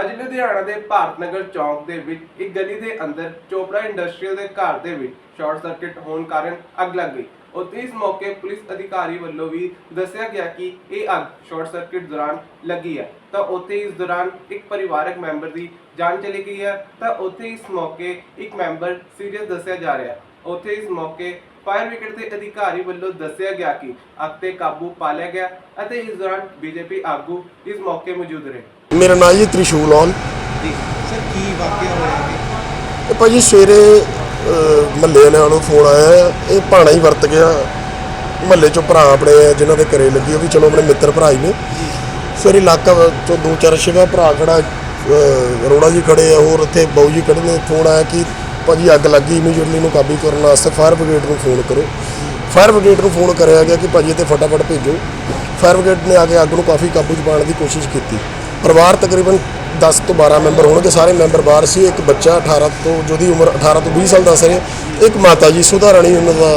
ਅੱਜ ਲੁਧਿਆਣਾ ਦੇ ਭਾਰਤ ਨਗਰ ਚੌਕ ਦੇ ਵਿੱਚ ਇੱਕ ਗਲੀ ਦੇ ਅੰਦਰ ਚੋਪੜਾ ਇੰਡਸਟਰੀਅਲ ਦੇ ਘਰ ਦੇ ਵਿੱਚ ਸ਼ਾਰਟ ਸਰਕਟ ਹੋਣ ਕਾਰਨ ਅੱਗ ਲੱਗ ਗਈ। ਉੱਥੇ ਇਸ ਮੌਕੇ ਪੁਲਿਸ ਅਧਿਕਾਰੀ ਵੱਲੋਂ ਵੀ ਦੱਸਿਆ ਗਿਆ ਕਿ ਇਹ ਅੱਗ ਸ਼ਾਰਟ ਸਰਕਟ ਦੌਰਾਨ ਲੱਗੀ ਹੈ। ਤਾਂ ਉੱਥੇ ਇਸ ਦੌਰਾਨ ਇੱਕ ਪਰਿਵਾਰਕ ਮੈਂਬਰ ਦੀ ਜਾਨ ਚਲੀ ਗਈ ਹੈ। ਤਾਂ ਉੱਥੇ ਇਸ ਮੌਕੇ ਇੱਕ ਮੈਂਬਰ ਸੀਰੀਅਸ ਦੱਸਿਆ ਜਾ ਰਿਹਾ ਉੱਥੇ ਇਸ ਮੌਕੇ ਫਾਇਰ ਬ੍ਰਿਗੇਡ ਦੇ ਅਧਿਕਾਰੀ ਵੱਲੋਂ ਦੱਸਿਆ ਗਿਆ ਕਿ ਅੱਗ ਤੇ ਕਾਬੂ ਪਾ ਲਿਆ ਗਿਆ ਅਤੇ ਇਸ ਦੌਰਾਨ ਬੀਜੇਪੀ ਆਗੂ ਇਸ ਮੌਕੇ ਮੌਜੂਦ ਰਹੇ। ਮੇਰਾ ਨਾਂ ਜੀ ਤ੍ਰਿਸ਼ੂਲ ਔਲ ਜੀ। ਸਰ ਕੀ ਵਾਕਿਆ ਹੋਇਆ ਜੀ ਇਹ ਭਾਜੀ ਸਵੇਰੇ ਮਹੱਲੇ ਵਾਲਿਆਂ ਨੂੰ ਫੋਨ ਆਇਆ ਇਹ ਭਾਣਾ ਹੀ ਵਰਤ ਗਿਆ। ਮਹੱਲੇ ਚੋਂ ਭਰਾ ਆਪਣੇ ਜਿਨ੍ਹਾਂ ਦੇ ਘਰੇ ਲੱਗੀ ਉਹ ਵੀ ਚਲੋ ਆਪਣੇ ਮਿੱਤਰ ਭਰਾ ਹੀ ਨੇ। ਸਵੇਰੇ ਇਲਾਕਾ ਚੋਂ ਦੋ ਚਾਰ ਛੇਗਾ ਭਰਾ ਖੜਾ ਅਰੋੜਾ ਜੀ ਖੜੇ ਆ ਹੋਰ ਉੱਥੇ ਬਾਊ ਜੀ ਖੜੇ ਨੇ ਫੋਨ ਆਇਆ ਕਿ ਭਾਜੀ ਅੱਗ ਲੱਗੀ ਇਮੀਡੀਏਟਲੀ ਨੂੰ ਕਾਬੂ ਕਰਨ ਵਾਸਤੇ ਫਾਇਰ ਬ੍ਰਿਗੇਡ ਨੂੰ ਫੋਨ ਕਰੋ। ਫਾਇਰ ਬ੍ਰਿਗੇਡ ਨੂੰ ਫੋਨ ਕਰਿਆ ਗਿਆ ਕਿ ਭਾਜੀ ਇੱਥੇ ਫਟਾਫਟ ਭੇਜੋ। ਫਾਇਰ ਬ੍ਰਿਗੇਡ ਨੇ ਆ ਕੇ ਅੱਗ ਨੂੰ ਕਾਫੀ ਕਾਬੂ 'ਚ ਪਾਉਣ ਦੀ ਕੋਸ਼ਿਸ਼ ਕੀਤੀ। ਪਰਿਵਾਰ ਤਕਰੀਬਨ 10 ਤੋਂ 12 ਮੈਂਬਰ ਹੋਣਗੇ ਸਾਰੇ ਮੈਂਬਰ ਬਾਹਰ ਸੀ ਇੱਕ ਬੱਚਾ 18 ਤੋਂ ਜਿਹਦੀ ਉਮਰ 18 ਤੋਂ 20 ਸਾਲ ਦੱਸ ਰਹੇ ਇੱਕ ਮਾਤਾ ਜੀ ਸੁਧਾ ਰਾਣੀ ਉਹਨਾਂ ਦਾ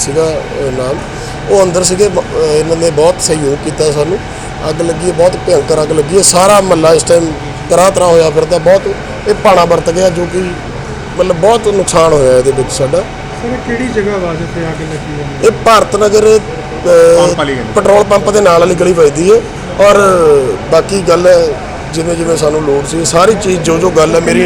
ਸੀਗਾ ਨਾਮ। ਉਹ ਅੰਦਰ ਸੀਗੇ ਇਹਨਾਂ ਨੇ ਬਹੁਤ ਸਹਿਯੋਗ ਕੀਤਾ ਸਾਨੂੰ। ਅੱਗ ਲੱਗੀ ਹੈ ਬਹੁਤ ਭਿਅੰਕਰ ਅੱਗ ਲੱਗੀ ਹੈ ਸਾਰਾ ਮਹੱਲਾ ਇਸ ਟਾਈਮ ਤਰ੍ਹਾਂ ਤਰ੍ਹਾਂ ਹੋਇਆ ਫਿਰਦਾ ਬਹੁਤ ਇਹ ਪਾਣਾ ਵਰਤ ਗਿਆ ਜੋ ਕਿ ਮਤਲਬ ਬਹੁਤ ਨੁਕਸਾਨ ਹੋਇਆ ਇਹਦੇ ਵਿੱਚ ਸਾਡਾ। ਸਰ ਕਿਹੜੀ ਜਗ੍ਹਾ ਵਾ ਜਿੱਥੇ ਅੱਗ ਲੱਗੀ ਹੈ? ਇਹ ਭਾਰਤ ਨਗਰ ਪੈਟਰੋਲ ਪੰਪ ਦੇ ਨਾਲ ਵਾਲੀ ਗਲੀ ਵੱਜਦੀ ਹੈ। ਔਰ ਬਾਕੀ ਗੱਲ ਹੈ ਜਿਵੇਂ ਜਿਵੇਂ ਸਾਨੂੰ ਲੋੜ ਸੀ ਸਾਰੀ ਚੀਜ਼ ਜੋ ਜੋ ਗੱਲ ਹੈ ਮੇਰੀ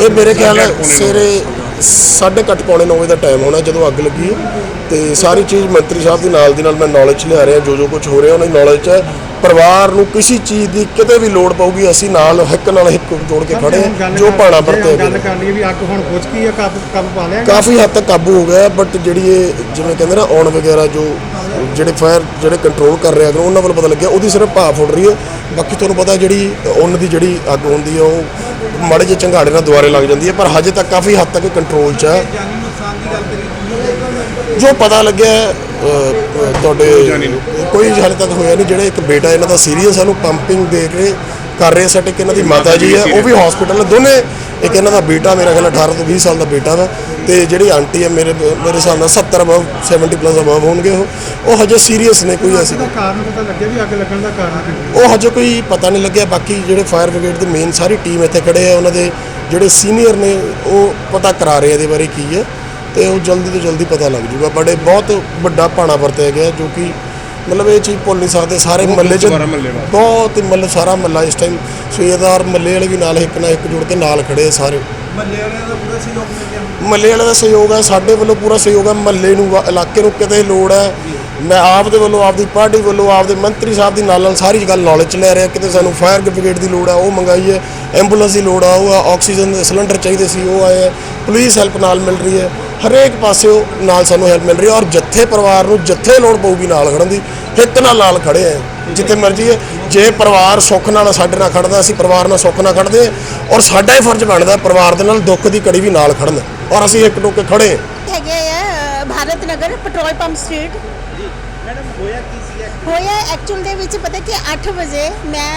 ਇਹ ਮੇਰੇ ਖਿਆਲ ਨਾਲ ਸਵੇਰੇ ਸਾਢੇ ਕੁ ਅੱਠ ਪੌਣੇ 9 ਵਜੇ ਦਾ ਟਾਈਮ ਹੋਣਾ ਜਦੋਂ ਅੱਗ ਲੱਗੀ। ਹੈ ਤੇ ਸਾਰੀ ਚੀਜ਼ ਮੰਤਰੀ ਸਾਹਿਬ ਦੀ ਨਾਲ ਦੀ ਨਾਲ ਮੈਂ ਨੌਲੇਜ ਲਿਆ ਰਿਹਾ ਜੋ ਜੋ ਕੁਝ ਹੋ ਰਿਹਾ ਉਹਨਾਂ ਦੀ ਨੌਲੇਜ ਹੈ। ਪਰਿਵਾਰ ਨੂੰ ਕਿਸੇ ਚੀਜ਼ ਦੀ ਕਿਤੇ ਵੀ ਲੋੜ ਪਊਗੀ ਅਸੀਂ ਨਾਲ ਹਿੱਕ ਨਾਲ ਹਿੱਕ ਜੋੜ ਕੇ ਖੜੇ ਹਾਂ ਜੋ ਪਾਣਾ ਵਰਤੇ ਗੱਲ ਕਰ ਲਈਏ ਵੀ ਅੱਗ ਹੁਣ ਬੁਝ ਗਈ ਹੈ ਕਾਬੂ ਕਾਬੂ ਪਾ ਲਿਆ ਕਾਫੀ ਹੱਦ ਤੱਕ ਕਾਬੂ ਹੋ ਗਿਆ ਬਟ ਜਿਹੜੀ ਇਹ ਜਿਵੇਂ ਕਹਿੰਦੇ ਨਾ ਔਨ ਵਗੈਰਾ ਜੋ ਜਿਹੜੇ ਫਾਇਰ ਜਿਹੜੇ ਕੰਟਰੋਲ ਕਰ ਰਿਹਾ ਅਗਰ ਉਹਨਾਂ ਵੱਲ ਪਤਾ ਲੱਗਿਆ, ਉਹਦੀ ਸਿਰਫ ਭਾਫ ਉੱਡ ਰਹੀ ਹੈ। ਬਾਕੀ ਤੁਹਾਨੂੰ ਪਤਾ ਜਿਹੜੀ ਉਹਨਾਂ ਦੀ ਜਿਹੜੀ ਅੱਗ ਹੁੰਦੀ ਹੈ, ਉਹ ਮਾੜੇ ਜਿਹੇ ਝੰਗਾੜੇ ਨਾਲ ਦੁਆਰੇ ਲੱਗ ਜਾਂਦੀ ਹੈ, ਪਰ ਹਜੇ ਤੱਕ ਕਾਫੀ ਹੱਦ ਤੱਕ ਕੰਟਰੋਲ 'ਚ ਹੈ। ਜੋ ਪਤਾ ਲੱਗਿਆ ਤੁਹਾਡੇ ਕੋਈ ਹਾਲੇ ਤੱਕ ਹੋਇਆ ਨਹੀਂ, ਜਿਹੜੇ ਇੱਕ ਬੇਟਾ ਇਹਨਾਂ ਦਾ ਸੀਰੀਅਸ ਹੈ, ਉਹਨੂੰ ਪੰਪਿੰਗ ਦੇ ਕੇ ਕਰ ਰਹੇ ਸੈਟ ਇੱਕ ਇਹਨਾਂ ਦੀ ਮਾਤਾ ਜੀ ਹੈ, ਉਹ ਵੀ ਹਸਪੀਟਲ ਦੋਨੇ ਇੱਕ ਇਹਨਾਂ ਦਾ ਬੇਟਾ ਮੇਰਾ ਖਿਆਲ 18 ਤੋਂ 20 ਸਾਲ ਦਾ ਬੇਟਾ ਵਾ ਤੇ ਜਿਹੜੀ ਆਂਟੀ ਹੈ ਮੇਰੇ ਮੇਰੇ ਹਿਸਾਬ ਨਾਲ 70 ਅਬਵ 70 ਪਲੱਸ ਅਬਵ ਹੋਣਗੇ ਉਹ। ਉਹ ਹਜੇ ਸੀਰੀਅਸ ਨੇ ਕੋਈ ਐਸੀ ਦਾ ਕਾਰਨ ਪਤਾ ਲੱਗਿਆ ਵੀ ਅੱਗ ਲੱਗਣ ਦਾ ਕਾਰਨ ਕੀ ਉਹ ਹਜੇ ਕੋਈ ਪਤਾ ਨਹੀਂ ਲੱਗਿਆ। ਬਾਕੀ ਜਿਹੜੇ ਫਾਇਰ ਬ੍ਰਿਗੇਡ ਦੇ ਮੇਨ ਸਾਰੀ ਟੀਮ ਇੱਥੇ ਖੜੇ ਆ ਉਹਨਾਂ ਦੇ ਜਿਹੜੇ ਸੀਨੀਅਰ ਨੇ ਉਹ ਪਤਾ ਕਰਾ ਰਹੇ ਆ ਇਹਦੇ ਬਾਰੇ ਕੀ ਹੈ ਤੇ ਉਹ ਜਲਦੀ ਤੋਂ ਜਲਦੀ ਪਤਾ ਲੱਗ ਜੂਗਾ। ਬੜੇ ਬਹੁਤ ਵੱਡਾ ਪਾਣਾ ਵਰਤਿਆ ਗਿਆ ਜੋ ਕਿ ਮਤਲਬ ਇਹ ਚੀਜ਼ ਭੁੱਲ ਨਹੀਂ ਸਕਦੇ ਸਾਰੇ ਮਹੱਲੇ 'ਚ ਬਹੁਤ ਹੀ ਮਤਲਬ ਸਾਰਾ ਮਹੱਲਾ ਇਸ ਟਾਈਮ ਸਵੇਰਦਾਰ ਮਹੱਲੇ ਵਾਲੇ ਵੀ ਨਾਲ ਇੱਕ ਨਾਲ ਇੱਕ ਜੁੜ ਕੇ ਨਾਲ ਖੜੇ ਆ ਸਾਰੇ। ਮੱਲੇ ਵਾਲਿਆਂ ਦਾ ਪੂਰਾ ਸਹਿਯੋਗ ਮਿਲ ਗਿਆ। ਮਹੱਲੇ ਵਾਲੇ ਦਾ ਸਹਿਯੋਗ ਹੈ ਸਾਡੇ ਵੱਲੋਂ ਪੂਰਾ ਸਹਿਯੋਗ ਹੈ ਮਹੱਲੇ ਨੂੰ ਵਾ- ਇਲਾਕੇ ਨੂੰ ਕਿਤੇ ਲੋੜ ਹੈ ਮੈਂ ਆਪ ਦੇ ਵੱਲੋਂ, ਆਪਦੀ ਪਾਰਟੀ ਵੱਲੋਂ, ਆਪਦੇ ਮੰਤਰੀ ਸਾਹਿਬ ਦੀ ਨਾਲ ਨਾਲ ਸਾਰੀ ਗੱਲ ਨੌਲੇਜ ਚ ਲੈ ਰਿਹਾ। ਕਿਤੇ ਸਾਨੂੰ ਫਾਇਰ ਬ੍ਰਿਗੇਡ ਦੀ ਲੋੜ ਹੈ ਉਹ ਮੰਗਾਈ ਹੈ ਐਂਬੂਲੈਂਸ ਦੀ ਲੋੜ ਆ, ਉਹ ਆਕਸੀਜਨ ਦੇ ਸਿਲੰਡਰ ਚਾਹੀਦੇ ਸੀ, ਉਹ ਆਏ ਹੈ ਪੁਲਿਸ ਹੈਲਪ ਨਾਲ ਮਿਲ ਰਹੀ ਹੈ। ਹਰੇਕ ਪਾਸਿਓਂ ਨਾਲ ਸਾਨੂੰ ਹੈਲਪ ਮਿਲ ਰਹੀ ਹੈ ਔਰ ਜੱਥੇ ਪਰਿਵਾਰ ਨੂੰ ਜੱਥੇ ਲੋੜ ਪਊਗੀ ਨਾਲ ਖੜਨ ਦੀ, ਹਿੱਤ ਨਾਲ ਨਾਲ ਖੜੇ ਆ, ਜਿੱਥੇ ਮਰਜ਼ੀ ਹੈ। ਜੇ ਪਰਿਵਾਰ ਸੁੱਖ ਨਾਲ ਸਾਡੇ ਨਾਲ ਖੜਦਾ, ਅਸੀਂ ਪਰਿਵਾਰ ਨਾਲ ਸੁੱਖ ਨਾਲ ਖੜਦੇ ਹਾਂ ਔਰ ਸਾਡਾ ਹੀ ਫਰਜ਼ ਬਣਦਾ ਪਰਿਵਾਰ ਦੇ ਨਾਲ ਦੁੱਖ ਦੀ ਕੜੀ ਵੀ ਨਾਲ ਖੜਨ। ਔਰ ਅਸੀਂ ਇੱਕ ਟੋਕੇ ਖੜੇ ਹੈਗੇ ਆ Bharat Nagar petrol pump street. ਹੋਇਆ ਐਕਚੁਅਲ ਦੇ ਵਿੱਚ ਪਤਾ ਕਿ 8 ਵਜੇ ਮੈਂ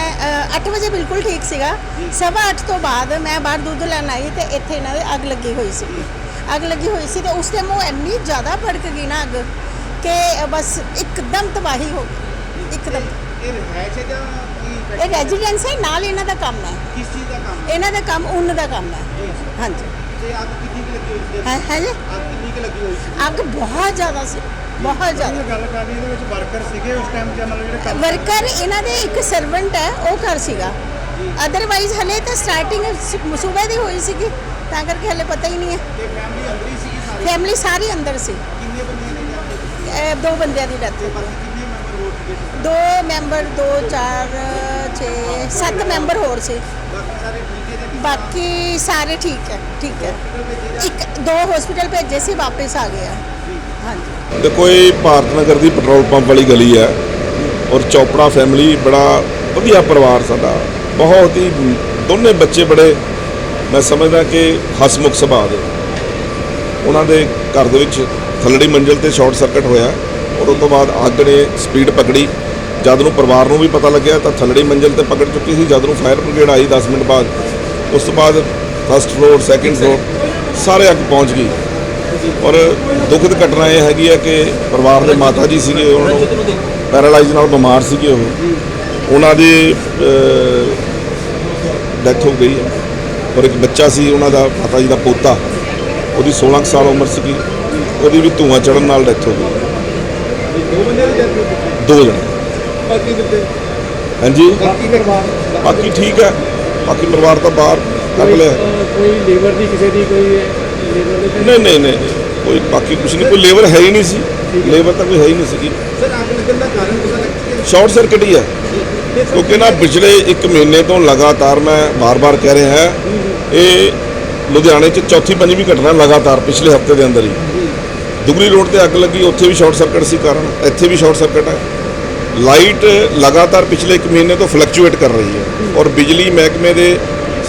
8 ਵਜੇ ਬਿਲਕੁਲ ਠੀਕ ਸੀਗਾ। ਸਵਾ 8 ਤੋਂ ਬਾਅਦ ਮੈਂ ਬਾਹਰ ਦੁੱਧ ਲੈਣ ਆਈ ਤੇ ਇੱਥੇ ਇਹਨਾਂ ਦੇ ਅੱਗ ਲੱਗੀ ਹੋਈ ਸੀ। ਅੱਗ ਲੱਗੀ ਹੋਈ ਸੀ ਤੇ ਉਸ ਟਾਈਮ ਉਹ ਇੰਨੀ ਜ਼ਿਆਦਾ ਭੜਕ ਗਈ ਨਾ ਅੱਗ ਕਿ ਬਸ ਇੱਕਦਮ ਤਬਾਹੀ ਹੋ ਗਈ। ਇੱਕਦਮ। ਇਹ ਹੈ ਜਾਂ ਇਹ ਹੈ? ਨਾਲ ਇਹਨਾਂ ਦਾ ਕੰਮ ਹੈ। ਦਾ ਕੰਮ? ਇਹਨਾਂ ਦਾ ਕੰਮ ਉੱਨ ਦਾ ਕੰਮ ਹੈ। ਹਾਂਜੀ। ਤੇ ਆਪ ਕਿੰਨੀ ਕੁ ਲੱਗੀ ਹੋਈ ਸੀ? ਹੈ ਹੈ ਜੀ? ਆਪ ਕਿੰਨੀ ਕੁ ਲੱਗੀ ਹੋਈ ਅੱਗ ਬਹੁਤ ਜ਼ਿਆਦਾ ਸੀ ਬਹੁਤ ਜ਼ਿਆਦਾ। ਗੱਲ ਕਰ ਰਹੀ ਇਹਦੇ ਵਿੱਚ ਵਰਕਰ ਸੀਗੇ ਉਸ ਟਾਈਮ ਜਾਂ ਮਤਲਬ ਜਿਹੜੇ ਵਰਕਰ ਇਹਨਾਂ ਦੇ ਇੱਕ ਸਰਵੈਂਟ ਹੈ ਉਹ ਘਰ ਸੀਗਾ। ਅਦਰਵਾਈਜ਼ ਹਲੇ ਤਾਂ ਸਟਾਰਟਿੰਗ ਸੂਬੇ ਦੀ ਹੋਈ ਸੀਗੀ ਤਾਂ ਕਰਕੇ ਹਲੇ ਪਤਾ ਹੀ ਨਹੀਂ ਹੈ। ਤੇ ਫੈਮਿਲੀ ਅੰਦਰ ਹੀ ਸੀਗੀ ਸਾਰੀ? ਫੈਮਿਲੀ ਸਾਰੀ ਅੰਦਰ ਸੀ। ਕਿੰਨੇ ਦੋ ਬੰਦਿਆਂ ਦੀ ਡੈਥ ਮੈਂਬਰ ਦੋ ਮੈਂਬਰ 2 4 6 7 ਮੈਂਬਰ ਹੋਰ ਸੀ। ਬਾਕੀ ਸਾਰੇ ਬਾਕੀ ਸਾਰੇ ਠੀਕ ਹੈ ਠੀਕ ਹੈ। ਇੱਕ, ਦੋ ਹਸਪੀਟਲ ਭੇਜੇ ਸੀ, ਵਾਪਸ ਆ ਗਏ ਆ। ਹਾਂਜੀ। ਦੇਖੋ, ਇਹ ਭਾਰਤ ਨਗਰ ਦੀ ਪੈਟਰੋਲ ਪੰਪ ਵਾਲੀ ਗਲੀ ਹੈ ਔਰ ਚੋਪੜਾ ਫੈਮਿਲੀ ਬੜਾ ਵਧੀਆ ਪਰਿਵਾਰ ਸਾਡਾ। ਬਹੁਤ ਹੀ ਦੋਨੇ ਬੱਚੇ ਬੜੇ, ਮੈਂ ਸਮਝਦਾ ਕਿ ਹਸਮੁਖ ਸੁਭਾਅ ਦੇ। ਉਹਨਾਂ ਦੇ ਘਰ ਦੇ ਵਿੱਚ ਥੱਲੜੀ ਮੰਜ਼ਲ ਤੇ ਸ਼ਾਰਟ ਸਰਕਟ ਹੋਇਆ ਔਰ ਉਸ ਤੋਂ ਬਾਅਦ ਅੱਗ ਨੇ ਸਪੀਡ ਪਕੜੀ। ਜਦ ਨੂੰ ਪਰਿਵਾਰ ਨੂੰ ਵੀ ਪਤਾ ਲੱਗਿਆ ਤਾਂ ਥੱਲੜੀ ਮੰਜ਼ਲ ਤੇ ਪਕੜ ਚੁੱਕੀ ਸੀ, ਜਦ ਨੂੰ ਫਾਇਰ ਬ੍ਰਿਗੇਡ ਆਈ 10 ਮਿੰਟ ਬਾਅਦ। ਉਸ ਤੋਂ ਬਾਅਦ ਫਸਟ ਫਲੋਰ ਸੈਕਿੰਡ ਫਲੋਰ ਸਾਰੇ ਅੱਗ ਪਹੁੰਚ ਗਈ। ਔਰ ਦੁਖਦ ਘਟਨਾ ਇਹ ਹੈਗੀ ਹੈ ਕਿ ਪਰਿਵਾਰ ਦੇ ਮਾਤਾ ਜੀ ਸੀਗੇ ਉਹਨਾਂ ਨੂੰ ਪੈਰਾਲਾਈਜ਼ ਨਾਲ ਬਿਮਾਰ ਸੀਗੇ ਉਹ। ਉਹਨਾਂ ਦੀ ਡੈਥ ਹੋ ਗਈ ਹੈ। ਔਰ ਇੱਕ ਬੱਚਾ ਸੀ ਉਹਨਾਂ ਦਾ ਮਾਤਾ ਜੀ ਦਾ ਪੋਤਾ। ਉਹਦੀ 16 ਕੁ ਸਾਲ ਉਮਰ ਸੀਗੀ। ਉਹਦੀ ਵੀ ਧੂਆਂ ਚੜਨ ਨਾਲ ਡੈਥ ਹੋ ਗਈ। ਦੋ ਬੰਦੇ ਦੀ death ਹੋ ਚੁੱਕੀ ਦੋ ਜਣੇ ਬਾਕੀ ਹਾਂਜੀ ਬਾਕੀ ਠੀਕ ਹੈ। ਬਾਕੀ ਪਰਿਵਾਰ ਤਾਂ ਬਾਹਰ ਕੱਢ ਲਿਆ ਕੋਈ ਲੀਵਰ ਦੀ ਕਿਸੇ ਦੀ ਕੋਈ ਲੀਵਰ ਦੇ ਨਹੀਂ ਨਹੀਂ ਨਹੀਂ ਕੋਈ ਬਾਕੀ ਕੁਝ ਨਹੀਂ ਕੋਈ ਲੇਬਰ ਹੈ ਹੀ ਨਹੀਂ ਸੀ। ਲੇਬਰ ਤਾਂ ਕੋਈ ਹੈ ਹੀ ਨਹੀਂ ਸੀਗੀ। ਸਰ ਅੱਗ ਲੱਗਣ ਦਾ ਕਾਰਨ ਪਤਾ ਲੱਗ ਸ਼ਾਰਟ ਸਰਕਟ ਹੀ ਹੈ। ਕਿਉਂਕਿ ਨਾ ਪਿਛਲੇ 1 ਮਹੀਨੇ ਤੋਂ ਲਗਾਤਾਰ ਮੈਂ ਬਾਰ-ਬਾਰ ਕਹਿ ਰਿਹਾ ਹਾਂ ਇਹ ਲੁਧਿਆਣੇ 'ਚ ਚੌਥੀ ਪੰਜਵੀਂ ਘਟਨਾ ਲਗਾਤਾਰ ਪਿਛਲੇ ਹਫ਼ਤੇ ਦੇ ਅੰਦਰ ਹੀ। ਦੁਗਰੀ ਰੋਡ ਤੇ ਅੱਗ ਲੱਗੀ ਉੱਥੇ ਵੀ ਸ਼ਾਰਟ ਸਰਕਟ ਸੀ ਕਾਰਨ ਇੱਥੇ ਵੀ ਸ਼ਾਰਟ ਸਰਕਟ ਹੈ। ਲਾਈਟ ਲਗਾਤਾਰ ਪਿਛਲੇ 1 ਮਹੀਨੇ ਤੋਂ ਫਲਕਚੁਏਟ ਕਰ ਰਹੀ ਹੈ ਔਰ ਬਿਜਲੀ ਮਹਿਕਮੇ ਦੇ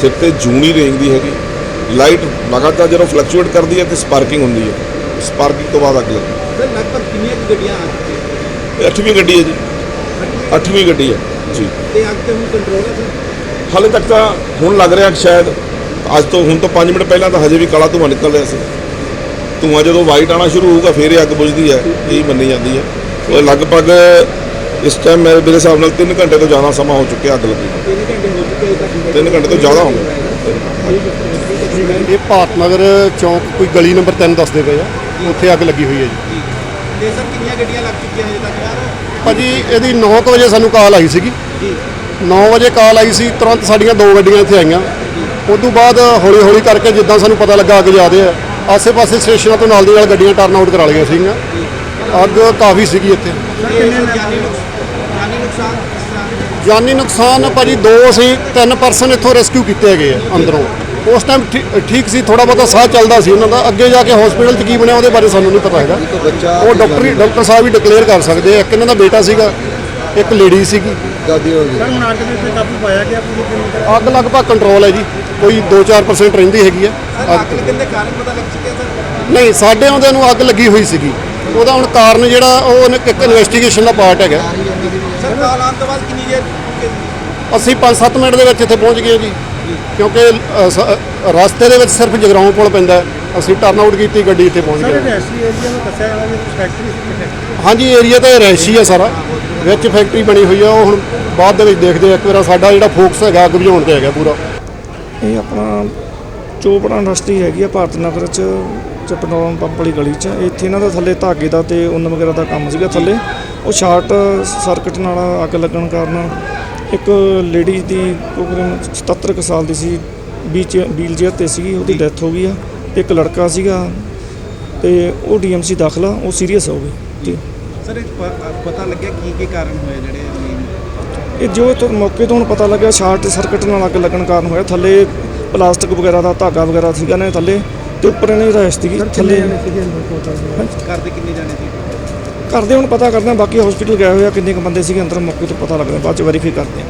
ਸਿਰ ਤੇ ਜੂਨ ਹੀ ਰੇਂਗਦੀ ਹੈਗੀ। ਲਾਈਟ ਲਗਾਤਾਰ ਜਦੋਂ ਫਲਕਚੁਏਟ ਕਰਦੀ ਹੈ ਤੇ ਸਪਾਰਕਿੰਗ ਹੁੰਦੀ ਹੈ। ਸਪਾਰਕਿੰਗ ਤੋਂ ਬਾਅਦ ਅੱਗ ਲੱਗੀ ਸਰ ਲਗਭਗ ਕਿੰਨੀਆਂ ਗੱਡੀਆਂ ਆ ਚੁੱਕੀਆਂ ਅੱਠਵੀਂ ਗੱਡੀ ਹੈ ਜੀ। ਅੱਠਵੀਂ ਗੱਡੀ? ਹੈ। ਜੀ। ਤੇ ਅੱਗ ਤੇ ਹੁਣ ਕੰਟਰੋਲ ਹੈ ਸਰ? ਹਾਲੇ ਤੱਕ ਤਾਂ ਹੁਣ ਲੱਗ ਰਿਹਾ ਕਿ ਸ਼ਾਇਦ। ਅੱਜ ਤੋਂ ਹੁਣ ਤੋਂ 5 ਮਿੰਟ ਪਹਿਲਾਂ ਤਾਂ ਹਜੇ ਵੀ ਕਾਲਾ ਧੂੰਆਂ ਨਿਕਲ ਰਿਹਾ ਸੀ। ਧੂੰਆਂ ਜਦੋਂ ਵਾਈਟ ਆਣਾ ਸ਼ੁਰੂ ਹੋਊਗਾ ਫਿਰ ਇਹ ਅੱਗ ਬੁਝਦੀ ਹੈ। ਇਹ ਮੰਨੀ ਜਾਂਦੀ ਹੈ। ਉਹ ਲਗਭਗ ਇਸ ਟਾਈਮ ਮੇਰੇ ਮੇਰੇ ਹਿਸਾਬ ਨਾਲ 3 ਘੰਟੇ ਤੋਂ ਜ਼ਿਆਦਾ ਸਮਾਂ ਹੋ ਚੁੱਕਿਆ ਅੱਗ ਲੱਗੀ ਨੂੰ। 3 ਘੰਟੇ ਹੋ ਚੁੱਕੇ ਅਜੇ ਤੱਕ। 3 ਘੰਟੇ ਤੋਂ ਜ਼ਿਆਦਾ ਹੋ ਗਏ। ਇਹ ਭਾਰਤ ਨਗਰ ਚੌਂਕ ਕੋਈ ਗਲੀ ਨੰਬਰ 3 ਦੱਸਦੇ ਪਏ ਆ। ਉੱਥੇ ਅੱਗ ਲੱਗੀ ਹੋਈ ਹੈ ਜੀ। ਤੇ ਸਰ ਕਿੰਨੀਆਂ ਗੱਡੀਆਂ ਲੱਗ ਚੁੱਕੀਆਂ ਅਜੇ ਤੱਕ ਯਾਰ ਭਾਜੀ ਇਹਦੀ 9 ਵਜੇ ਸਾਨੂੰ ਕਾਲ ਆਈ ਸੀਗੀ। ਜੀ। 9 ਵਜੇ ਕਾਲ ਆਈ ਸੀ ਤੁਰੰਤ ਸਾਡੀਆਂ ਦੋ ਗੱਡੀਆਂ ਇੱਥੇ ਆਈਆਂ। ਉਸ ਤੋਂ ਬਾਅਦ ਹੌਲੀ ਹੌਲੀ ਕਰਕੇ ਜਿੱਦਾਂ ਸਾਨੂੰ ਪਤਾ ਲੱਗਾ ਅੱਗ ਜ਼ਿਆਦੇ ਆ ਆਸੇ-ਪਾਸੇ ਸਟੇਸ਼ਨਾਂ ਤੋਂ ਨਾਲ ਦੀ ਨਾਲ ਗੱਡੀਆਂ ਟਰਨ ਆਊਟ ਕਰਾ ਲਈਆਂ ਸੀਗੀਆਂ। ਅੱਗ ਕਾਫੀ ਸੀਗੀ ਇੱਥੇ। ਜਾਨੀ ਨੁਕਸਾਨ ਕਿਸ ਤਰ੍ਹਾਂ ਭਾਜੀ ਦੋ ਅਸੀਂ ਤਿੰਨ ਪਰਸਨ ਇੱਥੋਂ ਰੈਸਕਿਊ ਕੀਤੇ ਹੈਗੇ ਆ ਅੰਦਰੋਂ। ਉਸ ਟਾਈਮ ਠੀਕ ਸੀ ਥੋੜਾ ਬਹੁਤਾ ਸਾਹ ਚੱਲਦਾ ਸੀ ਉਹਨਾਂ ਦਾ। ਅੱਗੇ ਜਾ ਕੇ ਹਸਪੀਟਲ 'ਚ ਕੀ ਬਣਿਆ ਉਹਦੇ ਬਾਰੇ ਸਾਨੂੰ ਨਹੀਂ ਪਤਾ ਹੈਗਾ। ਉਹ ਡਾਕਟਰ ਡਾਕਟਰ ਸਾਹਿਬ ਹੀ ਡਿਕਲੇਅਰ ਕਰ ਸਕਦੇ ਆ। ਇੱਕ ਇਹਨਾਂ ਦਾ ਬੇਟਾ ਸੀਗਾ, ਇੱਕ ਲੇਡੀ ਸੀਗੀ। ਸਰ ਹੁਣ ਅੱਗ ਦੇ ਉੱਤੇ ਕਾਬੂ ਪਾਇਆ ਗਿਆ ਪੂਰੀ ਤਰੀਕੇ ਅੱਗ ਲਗਭਗ ਕੰਟਰੋਲ ਹੈ ਜੀ। ਕੋਈ 2-4% ਰਹਿੰਦੀ ਹੈਗੀ ਆ। ਅੱਗ ਲੱਗਣ ਦੇ ਕਾਰਨ ਪਤਾ ਲੱਗ ਚੁੱਕਿਆ ਸਰ ਨਹੀਂ, ਸਾਡੇ ਆਉਂਦਿਆਂ ਨੂੰ ਅੱਗ ਲੱਗੀ ਹੋਈ ਸੀਗੀ। ਉਹਦਾ ਹੁਣ ਕਾਰਨ ਜਿਹੜਾ ਉਹ ਇੱਕ ਇਨਵੈਸਟੀਗੇਸ਼ਨ ਦਾ ਪਾਰਟ ਹੈਗਾ। ਸਰ ਕਾਲ ਆਉਣ ਤੋਂ ਬਾਅਦ ਕਿੰਨੀ ਦੇਰ ਰੁਕੇ ਸੀ? ਅਸੀਂ 5-7 ਮਿੰਟ ਦੇ ਵਿੱਚ ਇੱਥੇ ਪਹੁੰਚ ਗਏ ਜੀ। ਕਿਉਂਕਿ ਅ, ਸ- ਅ, ਰਸਤੇ ਦੇ ਵਿੱਚ ਸਿਰਫ ਜਗਰਾਉਂ ਪੁਲ ਪੈਂਦਾ ਹੈ। ਅਸੀਂ ਟਰਨ ਆਊਟ ਕੀਤੀ ਗੱਡੀ ਇੱਥੇ ਪਹੁੰਚ ਸਰ ਗਏ। ਰੈਸਟਰੀ ਏਰੀਆ ਨੂੰ ਦੱਸਿਆ ਜਾਂਦਾ ਵੀ ਫੈਕਟਰੀ ਸੀ ਕਿਤੇ? ਹਾਂਜੀ ਏਰੀਆ ਤਾਂ ਰੈਸ਼ੀ ਆ ਸਾਰਾ। ਵਿੱਚ ਫੈਕਟਰੀ ਬਣੀ ਹੋਈ ਆ ਉਹ ਹੁਣ ਬਾਅਦ ਦੇ ਵਿੱਚ ਦੇਖਦੇ ਆ ਇੱਕ ਵਾਰ ਸਾਡਾ ਜਿਹੜਾ ਫੋਕਸ ਹੈਗਾ ਅੱਗ ਬੁਝਾਉਣ ਤੇ ਹੈਗਾ ਪੂਰਾ। ਇਹ ਆਪਣਾ ਚੋਪੜਾ ਇੰਡਸਟਰੀ ਹੈਗੀ ਆ ਭਾਰਤ ਨਗਰ ਚ। ਚ ਪੈਟਰੋਲ ਪੰਪ ਵਾਲੀ ਗਲੀ ਚ। ਇੱਥੇ ਇਹਨਾਂ ਦਾ ਥੱਲੇ ਧਾਗੇ ਦਾ ਤੇ ਉੱਨ ਵਗੈਰਾ ਦਾ ਕੰਮ ਸੀਗਾ ਥੱਲੇ। ਉਹ ਸ਼ਾਰਟ ਸਰਕਟ ਨਾਲ ਅੱਗ ਲੱਗਣ ਕਾਰਨ ਇੱਕ ਲੇਡੀ ਦੀ ਤਕਰੀਬਨ 77 ਕੁ ਸਾਲ ਦੀ ਸੀ ਵੀਚ ਵੀਲ ਚੇਅਰ ਤੇ ਸੀਗੀ ਉਹਦੀ ਡੈਥ ਹੋ ਗਈ ਆ। ਇੱਕ ਲੜਕਾ ਸੀਗਾ ਤੇ ਉਹ ਡੀਐਮਸੀ ਦਾਖਲਾ ਉਹ ਸੀਰੀਅਸ ਹੋ ਗਈ। ਜੀ। ਸਰ ਪਤਾ ਲੱਗਿਆ ਕੀ ਕੀ ਕਾਰਨ ਹੋਏ ਜਿਹੜੇ? ਇਹ ਜੋ ਤੋਂ ਮੌਕੇ ਤੋਂ ਹੁਣ ਪਤਾ ਲੱਗਿਆ ਸ਼ਾਰਟ ਸਰਕਟ ਨਾਲ ਅੱਗ ਲੱਗਣ ਕਾਰਨ ਹੋਇਆ। ਥੱਲੇ ਪਲਾਸਟਿਕ ਵਗੈਰਾ ਦਾ ਧਾਗਾ ਵਗੈਰਾ ਸੀਗਾ ਨੇ ਥੱਲੇ। ਤੇ ਉੱਪਰ ਇਹਨੇ ਰਹਿਸ਼ ਸੀਗੀ ਥੱਲੇ ਘਰ ਦੇ ਕਿੰਨੇ ਜਾਣੇ ਸੀ? ਕਰਦੇ ਹੁਣ ਪਤਾ ਕਰਦੇ ਹਾਂ ਬਾਕੀ ਹਸਪੀਟਲ ਗਏ ਹੋਏ ਆ ਕਿੰਨੇ ਕੁ ਬੰਦੇ ਸੀਗੇ ਅੰਦਰ ਮੌਕੇ ਤੋਂ ਪਤਾ ਲੱਗਦਾ ਬਾਅਦ ਚ ਵੈਰੀਫਾਈ ਕਰਦੇ ਆ